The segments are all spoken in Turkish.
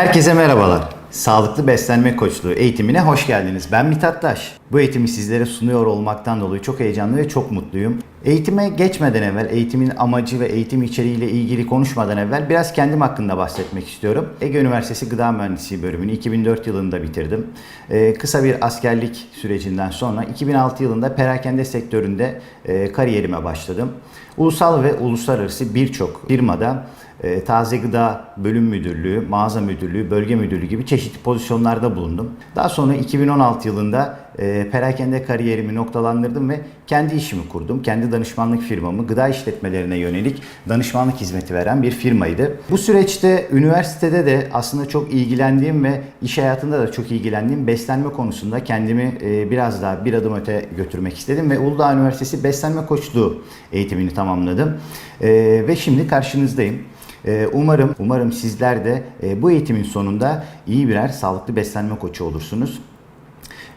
Herkese merhabalar. Sağlıklı beslenme koçluğu eğitimine hoş geldiniz. Ben Mithat Taş. Bu eğitimi sizlere sunuyor olmaktan dolayı çok heyecanlı ve çok mutluyum. Eğitime geçmeden evvel, eğitimin amacı ve eğitim içeriğiyle ilgili konuşmadan evvel biraz kendim hakkında bahsetmek istiyorum. Ege Üniversitesi Gıda Mühendisliği bölümünü 2004 yılında bitirdim. Ee, kısa bir askerlik sürecinden sonra 2006 yılında perakende sektöründe e, kariyerime başladım. Ulusal ve uluslararası birçok firmada e, taze gıda bölüm müdürlüğü, mağaza müdürlüğü, bölge müdürlüğü gibi çeşitli pozisyonlarda bulundum. Daha sonra 2016 yılında e, perakende kariyerimi noktalandırdım ve kendi işimi kurdum. Kendi danışmanlık firmamı gıda işletmelerine yönelik danışmanlık hizmeti veren bir firmaydı. Bu süreçte üniversitede de aslında çok ilgilendiğim ve iş hayatında da çok ilgilendiğim beslenme konusunda kendimi e, biraz daha bir adım öte götürmek istedim ve Uludağ Üniversitesi Beslenme Koçluğu eğitimini tamamladım. Ve şimdi karşınızdayım. Ee, Umarım umarım sizler de e, bu eğitimin sonunda iyi birer sağlıklı beslenme koçu olursunuz.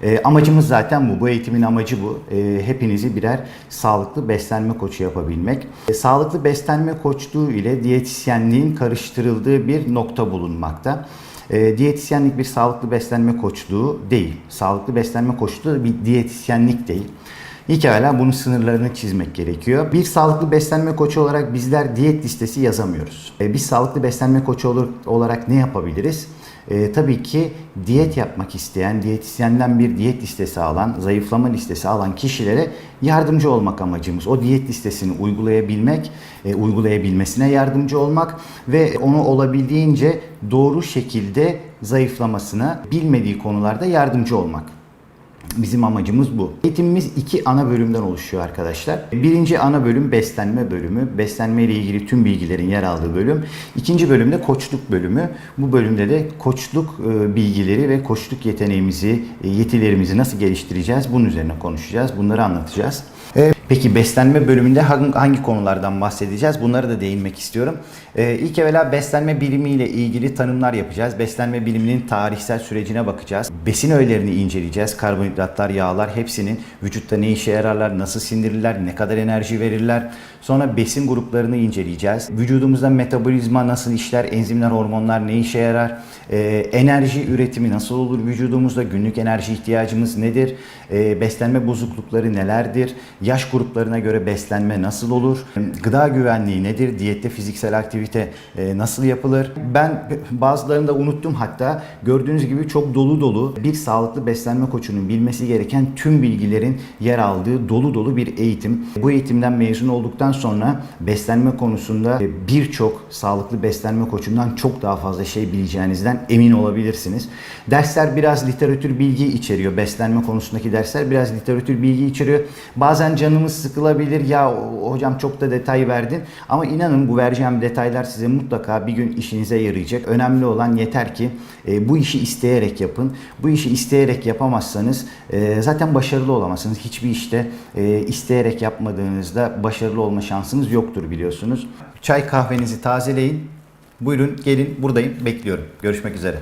E, amacımız zaten bu. Bu eğitimin amacı bu. E, hepinizi birer sağlıklı beslenme koçu yapabilmek. Sağlıklı beslenme koçluğu ile diyetisyenliğin karıştırıldığı bir nokta bulunmakta. Diyetisyenlik bir sağlıklı beslenme koçluğu değil. Sağlıklı beslenme koçluğu bir diyetisyenlik değil. Evvela bunun sınırlarını çizmek gerekiyor. Bir sağlıklı beslenme koçu olarak bizler diyet listesi yazamıyoruz. E, biz sağlıklı beslenme koçu olarak ne yapabiliriz? E, tabii ki diyet yapmak isteyen, diyetisyenden bir diyet listesi alan, zayıflama listesi alan kişilere yardımcı olmak amacımız. O diyet listesini uygulayabilmek, e, uygulayabilmesine yardımcı olmak ve onu olabildiğince doğru şekilde zayıflamasına bilmediği konularda yardımcı olmak. Bizim amacımız bu. Eğitimimiz iki ana bölümden oluşuyor arkadaşlar. Birinci ana bölüm beslenme bölümü. Beslenme ile ilgili tüm bilgilerin yer aldığı bölüm. İkinci bölümde koçluk bölümü. Bu bölümde de koçluk e, bilgileri ve koçluk yeteneğimizi, e, yetilerimizi nasıl geliştireceğiz bunun üzerine konuşacağız. Bunları anlatacağız. Peki beslenme bölümünde hangi, konulardan bahsedeceğiz? Bunları da değinmek istiyorum. Ee, ilk evvela beslenme bilimiyle ilgili tanımlar yapacağız. Beslenme biliminin tarihsel sürecine bakacağız. Besin öğelerini inceleyeceğiz. Karbonhidratlar, yağlar hepsinin vücutta ne işe yararlar, nasıl sindirirler, ne kadar enerji verirler. Sonra besin gruplarını inceleyeceğiz. Vücudumuzda metabolizma nasıl işler, enzimler, hormonlar ne işe yarar? Ee, enerji üretimi nasıl olur vücudumuzda? Günlük enerji ihtiyacımız nedir? Ee, beslenme bozuklukları nelerdir? Yaş gruplarına göre beslenme nasıl olur? Gıda güvenliği nedir? Diyette fiziksel aktivite e, nasıl yapılır? Ben bazılarını da unuttum hatta. Gördüğünüz gibi çok dolu dolu bir sağlıklı beslenme koçunun bilmesi gereken tüm bilgilerin yer aldığı dolu dolu bir eğitim. Bu eğitimden mezun olduktan sonra beslenme konusunda birçok sağlıklı beslenme koçundan çok daha fazla şey bileceğinizden emin olabilirsiniz. Dersler biraz literatür bilgi içeriyor. Beslenme konusundaki dersler biraz literatür bilgi içeriyor. Bazen canımız sıkılabilir. Ya hocam çok da detay verdin. Ama inanın bu vereceğim detaylar size mutlaka bir gün işinize yarayacak. Önemli olan yeter ki e, bu işi isteyerek yapın. Bu işi isteyerek yapamazsanız e, zaten başarılı olamazsınız. Hiçbir işte e, isteyerek yapmadığınızda başarılı olma şansınız yoktur biliyorsunuz. Çay kahvenizi tazeleyin. Buyurun gelin buradayım bekliyorum. Görüşmek üzere.